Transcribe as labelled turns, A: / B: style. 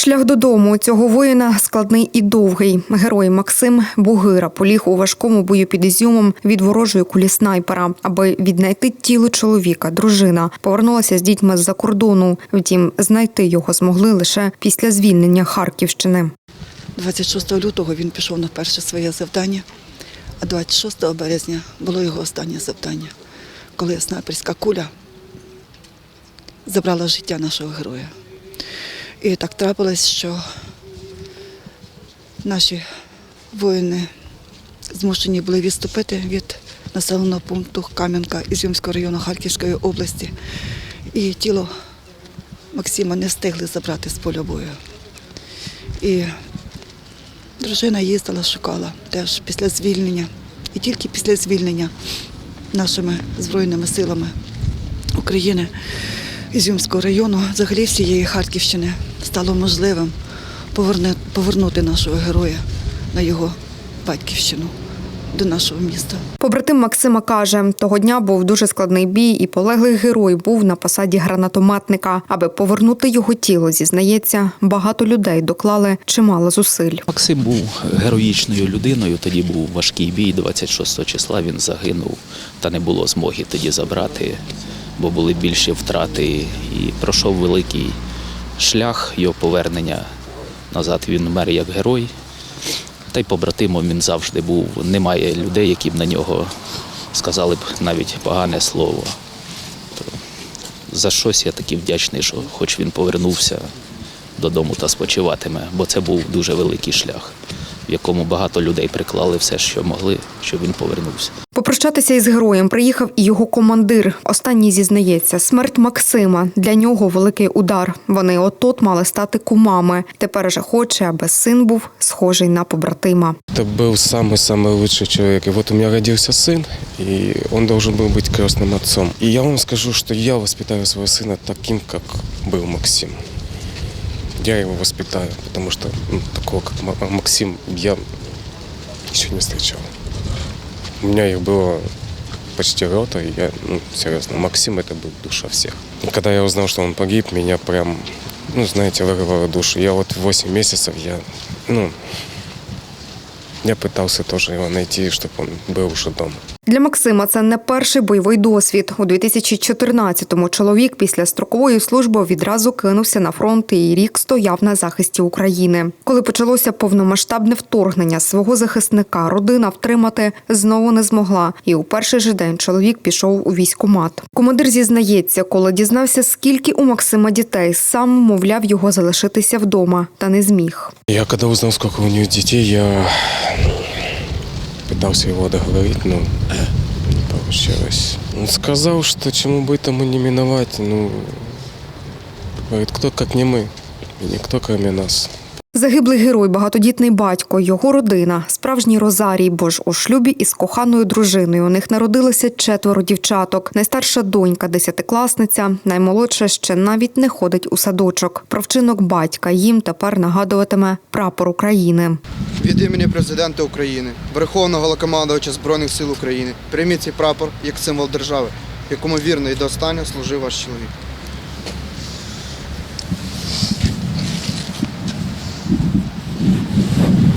A: Шлях додому у цього воїна складний і довгий. Герой Максим Бугира поліг у важкому бою під Ізюмом від ворожої кулі снайпера. Аби віднайти тіло чоловіка, дружина повернулася з дітьми з-за кордону. Втім, знайти його змогли лише після звільнення Харківщини.
B: 26 лютого він пішов на перше своє завдання, а 26 березня було його останнє завдання, коли снайперська куля забрала життя нашого героя. І так трапилось, що наші воїни змушені були відступити від населеного пункту Кам'янка Ізюмського району Харківської області. І тіло Максима не встигли забрати з поля бою. І дружина їздила, шукала теж після звільнення. І тільки після звільнення нашими Збройними силами України Ізюмського району, взагалі всієї Харківщини, стало можливим повернути нашого героя на його батьківщину, до нашого міста.
A: Побратим Максима каже, того дня був дуже складний бій, і полеглий герой був на посаді гранатометника. Аби повернути його тіло, зізнається, багато людей доклали чимало зусиль.
C: Максим був героїчною людиною. Тоді був важкий бій. 26 числа він загинув, та не було змоги тоді забрати, бо були більші втрати. І пройшов великий шлях його повернення назад. Він вмер як герой. Та й побратимом він завжди був. Немає людей, які б на нього сказали б навіть погане слово. За щось я такий вдячний, що хоч він повернувся додому та спочиватиме, бо це був дуже великий шлях, в якому багато людей приклали все, що могли, щоб він повернувся.
A: Попрощатися із героєм приїхав і його командир. Останній зізнається, смерть Максима для нього великий удар. Вони от-от мали стати кумами. Тепер же хоче, аби син був схожий на побратима.
D: Это был самый-самый лучший человек. И вот у меня родился сын, и он должен был быть крестным отцом. И я вам скажу, что я воспитаю своего сына таким, как был Максим. Я его воспитаю, потому что ну, такого, как Ма- Максим, я еще не встречал. У меня их было почти рота, и я, ну, серьезно, Максим это был душа всех. И когда я узнал, что он погиб, меня прям, ну, знаете, вырвало душу. Я вот 8 месяцев, я, ну, я пытался тоже его найти, чтобы он был уже дома.
A: Для Максима це не перший бойовий досвід. У 2014-му чоловік після строкової служби відразу кинувся на фронт і рік стояв на захисті України. Коли почалося повномасштабне вторгнення свого захисника, родина втримати знову не змогла. І у перший же день чоловік пішов у військкомат. Командир зізнається, коли дізнався, скільки у Максима дітей, сам мовляв його залишитися вдома, та не зміг.
D: Я когда узнал, сколько у него детей, я пытался его договорить, но не получилось. Он сказал, что чему бы тому не миновать, ну, говорит, кто как не мы, и никто кроме нас.
A: Загиблий герой, багатодітний батько, його родина, справжній розарій, бо ж у шлюбі із коханою дружиною. У них народилося четверо дівчаток. Найстарша донька, десятикласниця, наймолодша ще навіть не ходить у садочок. Про вчинок батька їм тепер нагадуватиме прапор України.
E: Від імені президента України, Верховного Головнокомандувача Збройних сил України, прийміть цей прапор як символ держави, якому вірно і до останнього служив ваш чоловік.